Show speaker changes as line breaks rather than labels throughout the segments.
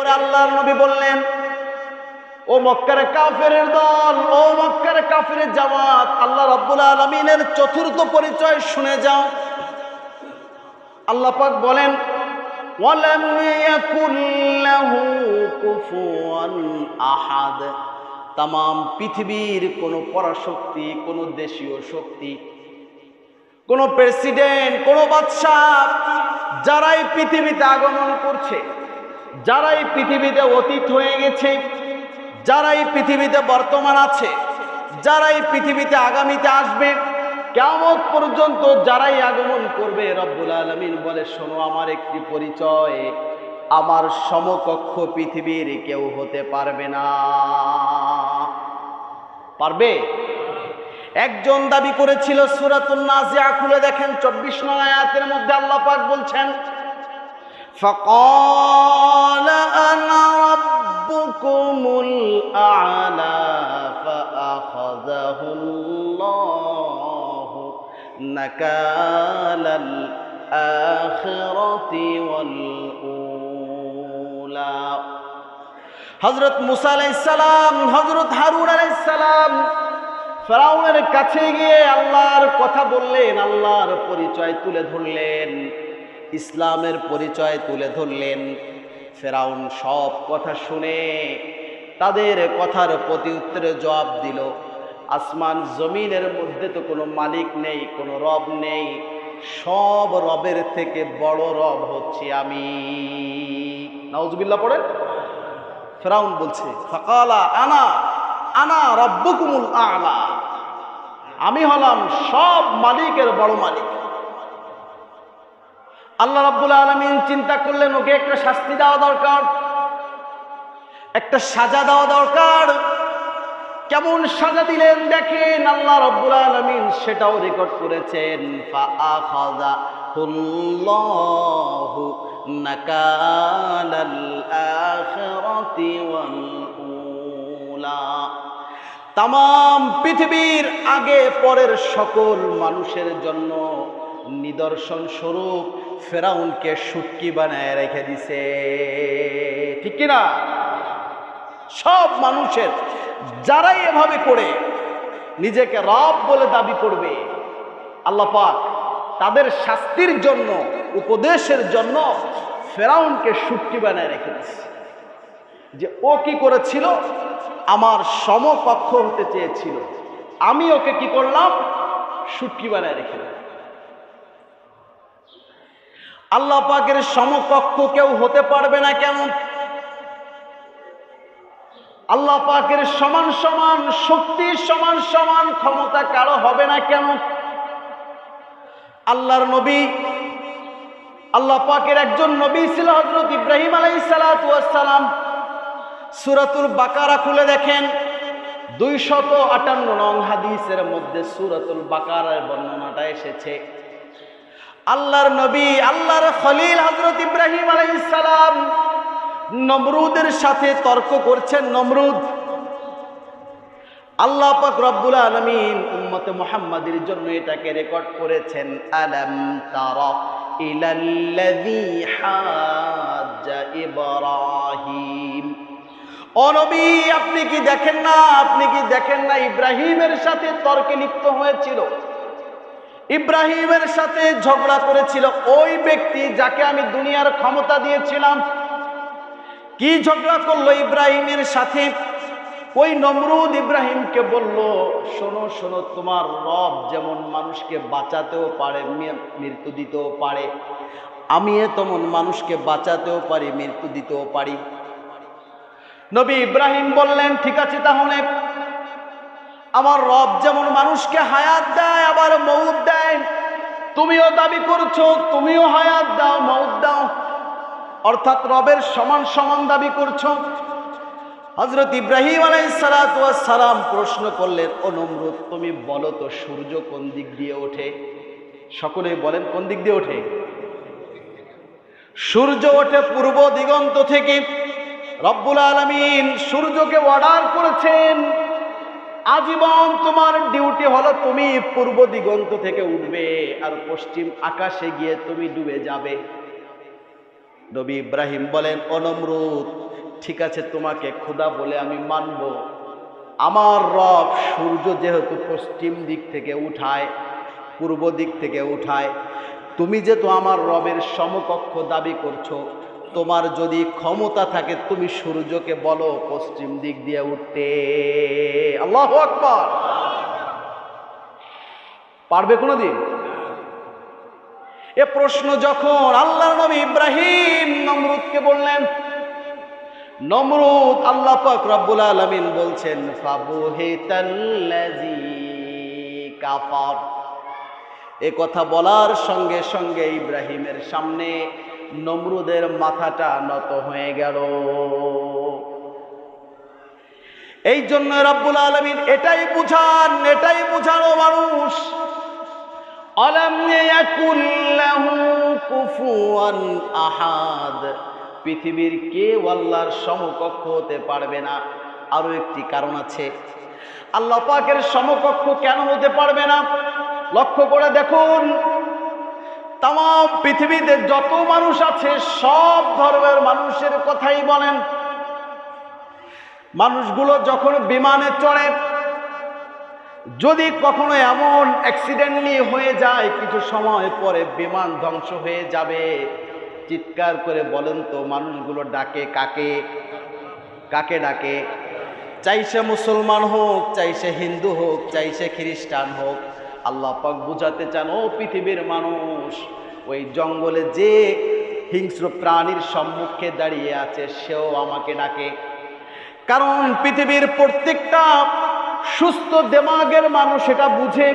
পরে আল্লাহর নবী বললেন, ও মক্কার কাফের দল, ও মক্কার কাফের জামাত, আল্লাহ রাব্বুল আলামিনের চতুর্থ পরিচয় শুনে যাও। আল্লাহ পাক বলেন আহাদ। তাম পৃথিবীর কোনো পরাশক্তি, কোনো দেশীয় শক্তি, কোনো প্রেসিডেন্ট, কোনো বাদশাহ, যারাই পৃথিবীতে আগমন করছে যারাই পৃথিবীতে অতীত হয়ে গেছে, যারা এই পৃথিবীতে বর্তমান আছে, যারা এই পৃথিবীতে আগামীতে আসবে কেমন পর্যন্ত যারাই আগমন করবে, রব্বুল আলমিন বলে, শোনো, আমার একটি পরিচয়, আমার সমকক্ষ পৃথিবীর কেউ হতে পারবে না। পারবে? একজন দাবি করেছিল, সুরাতুন নাজিয়া খুলে দেখেন, চব্বিশ নং আয়াতের মধ্যে আল্লাহ পাক বলছেন فقال أنا ربكم الأعلى فأخذه الله نكال الآخرة والأولى হজরত মুসা আলাইসালাম হজরত হারুন আলাইসালাম ফেরাউনের কাছে গিয়ে আল্লাহর কথা বললেন আল্লাহর পরিচয় তুলে ধরলেন ইসলামের পরিচয় তুলে ধরলেন। ফেরাউন সব কথা শুনে তাদের কথার প্রতি উত্তরে জবাব দিল, আসমান জমিনের মধ্যে তো কোনো মালিক নেই, কোনো রব নেই, সব রবের থেকে বড় রব হচ্ছে আমি। নাউজবিল্লা পড়ে ফেরাউন বলছে, ফকালা আনা আনা রব্বকুমুল আলা। আমি হলাম সব মালিকের বড় মালিক। আল্লাহ রাব্বুল আলমিন চিন্তা করলেন, ওকে একটা শাস্তি দেওয়া দরকার, একটা সাজা দেওয়া দরকার। কেমন সাজা দিলেন? দেখেন, আল্লাহ রব্বুল আলমিন সেটাও রেকর্ড করেছেন তাম পৃথিবীর আগে পরের সকল মানুষের জন্য নিদর্শন স্বরূপ ফেরাউনকে সুটকি বানায় রেখে দিছে। ঠিক কিনা? সব মানুষের, যারাই এভাবে করে নিজেকে রব বলে দাবি করবে, আল্লাহ পাক তাদের শাস্তির জন্য, উপদেশের জন্য ফেরাউনকে সুটকি বানায় রেখে দিছে। যে ও কি করেছিল? আমার সমকক্ষ হতে চেয়েছিল। আমি ওকে কি করলাম? সুটকি বানায় রেখে দিলাম। আল্লাহ পাকের সমকক্ষ কেউ হতে পারবে না কেন? আল্লাহ পাকের সমান সমান, শক্তি সমান সমান ক্ষমতা কারও হবে না কেন? আল্লাহর নবী, আল্লাহ পাকের একজন নবী ছিল হজরত ইব্রাহিম আলাই সালাম। সুরাতুল বাকারা খুলে দেখেন দুই শত আটান্ন নং হাদিসের মধ্যে সুরাতুল বাকারার বর্ণনাটা এসেছে। আল্লাহর নবী, আল্লাহর খলিল হজরত ইব্রাহিম আলাইসালাম নমরুদের সাথে তর্ক করছেন। নমরুদ, আল্লাহ পাক রব্বুল আলমিন উম্মতে মুহাম্মাদের জন্য এটাকে রেকর্ড করেছেন। আলম তারা ইব্রাহিম। অনবী আপনি কি দেখেন না? আপনি কি দেখেন না ইব্রাহিমের সাথে তর্কে লিপ্ত হয়েছিল? ইব্রাহিমের সাথে ঝগড়া করেছিল ওই ব্যক্তি যাকে আমি দুনিয়ার ক্ষমতা দিয়েছিলাম। কি ঝগড়া করল ইব্রাহিমের সাথে? ওই নমরুদ ইব্রাহিমকে বলল, শোনো শোনো, তোমার রব যেমন মানুষকে বাঁচাতেও পারে মৃত্যু দিতেও পারে আমি তেমন মানুষকে বাঁচাতেও পারি, মৃত্যু দিতেও পারি। নবী ইব্রাহিম বললেন, ঠিক আছে তাহলে। আমার রব যেমন মানুষকে হায়াত দেয়, আবার মৌত দেয়। তুমিও দাবি করছ, তুমিও হায়াত দাও মৌত দাও। অর্থাৎ রবের সমান সমান দাবি করছ। হজরত ইব্রাহিম সালাম প্রশ্ন করলেন, ও নমরুদ, তুমি বলো তো সূর্য কোন দিক দিয়ে ওঠে? সকলেই বলেন, কোন দিক দিয়ে ওঠে? সূর্য ওঠে পূর্ব দিগন্ত থেকে। রব্বুল আলমিন সূর্যকে অর্ডার করেছেন। আজীবন তোমার ডিউটি হলো তুমি পূর্ব দিগন্ত থেকে উঠবে আর পশ্চিম আকাশে গিয়ে তুমি ডুবে যাবে। নবী ইব্রাহিম বলেন অনমরুদ ঠিক আছে, তোমাকে খোদা বলে আমি মানব। আমার রব সূর্য যেহেতু পশ্চিম দিক থেকে উঠায়, পূর্ব দিক থেকে উঠায়, তুমি যেহেতু আমার রবের সমকক্ষ দাবি করছ তোমার যদি ক্ষমতা থাকে, তুমি সূর্যকে বলো, পশ্চিম দিক দিয়ে উঠতে। আল্লাহ আকবার। পারবে কোনোদিন? এ প্রশ্ন যখন আল্লাহ নবী ইব্রাহিম নমরুদকে বললেন, নমরুদ, আল্লাহ পাক রব্বুল আলামিন বলছেন কাফার। এ কথা বলার সঙ্গে সঙ্গে ইব্রাহিমের সামনে নমরুদের মাথাটা নত হয়ে গেল। এই জন্য রব্বুল আলমিন এটাই বুঝান, এটাই বুঝানো মানুষ। আহাদ। পৃথিবীর কেউ আল্লাহর সমকক্ষ হতে পারবে না। আরও একটি কারণ আছে। আল্লাহ পাকের সমকক্ষ কেন হতে পারবে না? লক্ষ্য করে দেখুন তাম পৃথিবীতে যত মানুষ আছে, সব ধর্মের মানুষের কথাই বলেন। মানুষগুলো যখন বিমানে চড়ে, যদি কখনো এমন অ্যাক্সিডেন্টলি হয়ে যায়, কিছু সময় পরে বিমান ধ্বংস হয়ে যাবে। চিৎকার করে বলেন তো, মানুষগুলো ডাকে, কাকে? কাকে ডাকে? চাই সে মুসলমান হোক, চাই সে হিন্দু হোক, চাই সে খ্রিস্টান হোক। আল্লাহ পাক বুঝাতে চান, ও পৃথিবীর মানুষ, ওই জঙ্গলে যে হিংস্র প্রাণীর সম্মুখে দাঁড়িয়ে আছে, সেও আমাকে ডাকে। কারণ পৃথিবীর প্রত্যেকটা সুস্থ দেমাগের মানুষ এটা বুঝে।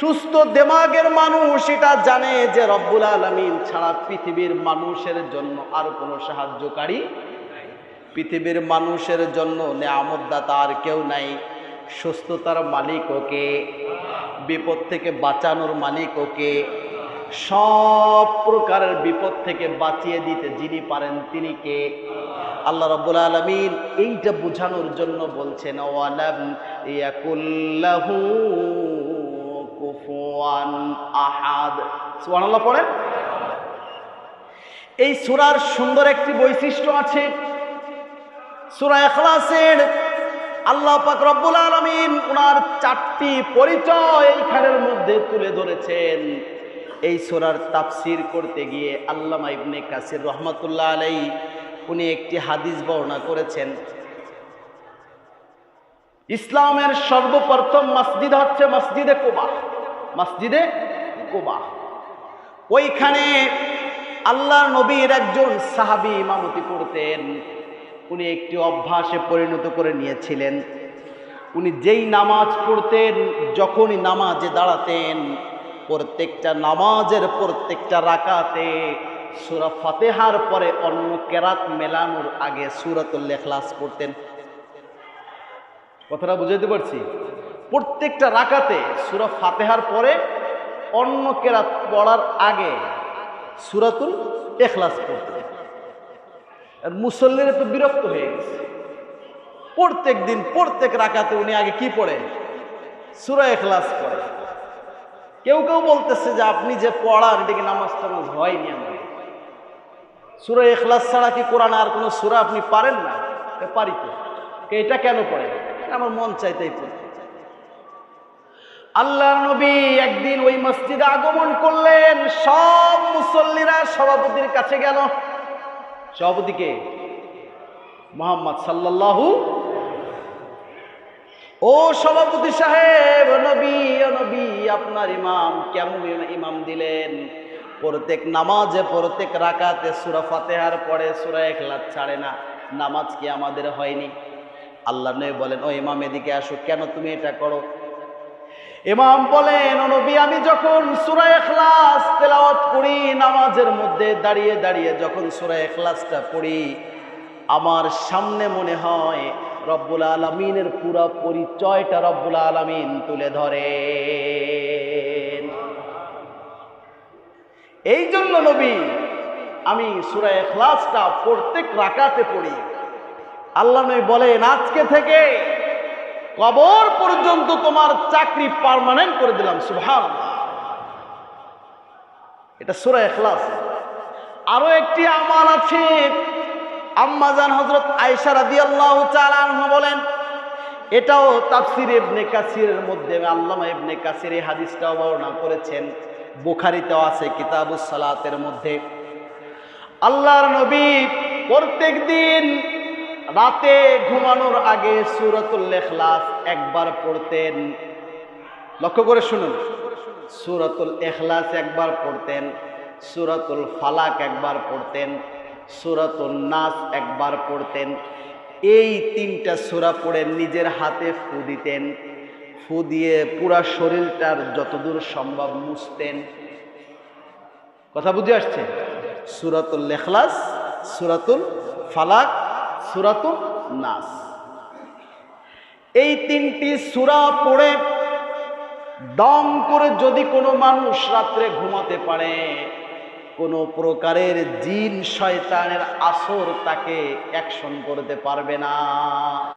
সুস্থ দেমাগের মানুষ এটা জানে যে রব্বুল আলমিন ছাড়া পৃথিবীর মানুষের জন্য আর কোনো সাহায্যকারী পৃথিবীর মানুষের জন্য নেয়ামতদাতা আর কেউ নাই। সুস্থতার মালিক ওকে, বিপদ থেকে বাঁচানোর মালিক ওকে, সব প্রকারের বিপদ থেকে বাঁচিয়ে দিতে যিনি পারেন তিনি কে? আল্লাহ রব্বুল আলমিন এইটা বোঝানোর জন্য বলছেন, ওয়ালাম ইয়াকুল্লাহু কুফুয়ান আহাদ। সুবহানাল্লাহ পড়েন। এই সূরার সুন্দর একটি বৈশিষ্ট্য আছে। সূরা ইখলাসের আল্লাহ পাক রব্বুল আলামিন ওনার চারটি পরিচয় এইখানের মধ্যে তুলে ধরেছেন। এই সোরার তাফসীর করতে গিয়ে আল্লামা ইবনে কাসির রহমাতুল্লাহ আলাই উনি একটি হাদিস বর্ণনা করেছেন। ইসলামের সর্বপ্রথম মসজিদ হচ্ছে মসজিদে কোবা মসজিদে কোবা। ওইখানে আল্লাহ নবীর একজন সাহাবি ইমামতি করতেন। উনি একটি অভ্যাসে পরিণত করে নিয়েছিলেন। উনি যেই নামাজ পড়তেন, যখনই নামাজে দাঁড়াতেন, প্রত্যেকটা নামাজের প্রত্যেকটা রাকাতে সুরা ফাতেহার পরে অন্য কেরাত মেলানোর আগে সুরাতুল লেখলাস পড়তেন। কথাটা বুঝাতে পারছি? প্রত্যেকটা রাকাতে সুরা ফাতেহার পরে অন্য কেরাত পড়ার আগে সুরাতুল এখলাস পড়তেন। আর মুসল্লিরা তো বিরক্ত হয়ে গেছে। প্রত্যেক দিন, প্রত্যেক রাকাতে উনি আগে কি পড়ে? সুরা এখলাস পড়ে। কেউ কেউ বলতেছে যে আপনি যে পড়ান এদিকে নামাজ টামাজ হয়নি আমার সুরা এখলাস ছাড়া কি কোরআন আর কোনো সুরা আপনি পারেন না? পারি তো। এটা কেন পড়ে? আমার মন চাইতেই পড়ে আল্লাহ নবী একদিন ওই মসজিদে আগমন করলেন, সব মুসল্লিরা সভাপতির কাছে গেল। সভাপতিকে মোহাম্মদ সাল্লাল্লাহু ও সভাপতি সাহেব, নবী নবী, আপনার ইমাম কেমন ইমাম দিলেন? প্রত্যেক নামাজে, প্রত্যেক রাকাতে সুরা ফাতেহার পরে সুরা একলাত ছাড়ে না। নামাজ কি আমাদের হয়নি? আল্লাহ নয় বলেন, ও ইমাম, এদিকে আসো। কেন তুমি এটা করো? ইমাম বলেন নবী, আমি যখন সুরা এখলাস তেলাওয়াত করি, নামাজের মধ্যে দাঁড়িয়ে দাঁড়িয়ে যখন সুরা এখলাসটা পড়ি, আমার সামনে মনে হয় রব্বুল আলমিনের পুরা পরিচয়টা রব্বুল আলমিন তুলে ধরে এই জন্য নবী, আমি সুরা এখলাসটা প্রত্যেক রাকাতে পড়ি। আল্লাহ নবী বলেন, আজকে থেকে কবর পর্যন্ত তোমার চাকরি পারমানেন্ট করে দিলাম সুভান এটা সুরা এখলাস আরও একটি আমাল আছে। আম্মাজান হজরত আয়সা তাআলা আনহা বলেন, এটাও তাফসির ইবনে কাসিরের মধ্যে, আল্লামা ইবনে কাসির এই হাদিসটাও বর্ণনা করেছেন। বুখারিতেও আছে কিতাবুস সালাতের মধ্যে। আল্লাহর নবী প্রত্যেক দিন রাতে ঘুমানোর আগে সুরাতুল ইখলাস একবার পড়তেন। লক্ষ্য করে শুনুন। সুরাতুল ইখলাস একবার পড়তেন, সুরাতুল ফালাক একবার পড়তেন সুরাতুল নাস একবার পড়তেন। এই তিনটা সূরা পড়ে নিজের হাতে ফু দিতেন। ফু দিয়ে পুরা শরীরটার যতদূর সম্ভব মুছতেন। কথা বুঝে আসছে? সুরাতুল লেখলাস সুরাতুল ফালাক সুরাতুল নাস। এই তিনটি সুরা পড়ে দম করে যদি কোনো মানুষ রাত্রে ঘুমাতে পারে, কোনো প্রকারের জিন শয়তানের আসর তাকে অ্যাকশন করতে পারবে না।